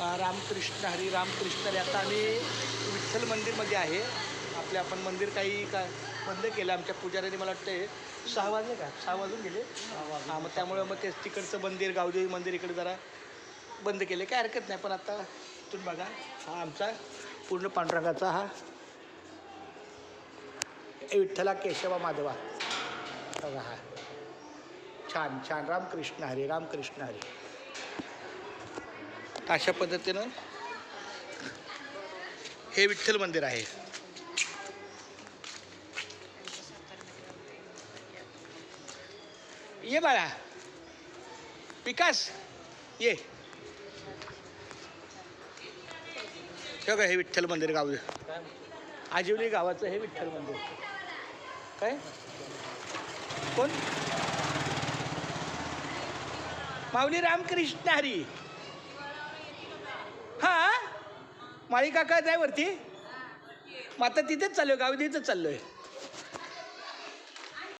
रामकृष्ण हरी रामकृष्ण हरी आता आम्ही विठ्ठल मंदिरमध्ये आहे. आपले आपण मंदिर काही का बंद केलं आमच्या पुजाऱ्यांनी मला वाटतं सहा वाजले का? सहा वाजून गेले. हां मग त्यामुळे मग ते तिकडचं मंदिर गावदेवी मंदिर इकडे जरा बंद केले. काय हरकत नाही पण आता तुम्ही बघा हा आमचा पूर्ण पांडुरंगाचा हा ए विठ्ठला केशवा माधवा. बघा हा. छान छान. रामकृष्ण हरी रामकृष्ण हरी. अशा पद्धतीनं हे विठ्ठल मंदिर आहे. ये बाळा. विकास ये. ठेव हे विठ्ठल मंदिर गाव. आजिवली गावाचं हे विठ्ठल मंदिर. काय? कोण? माऊली रामकृष्ण हरी हा माळी काका जाय वरती मग आता तिथेच चाललोय गावी तिथेच चाललोय.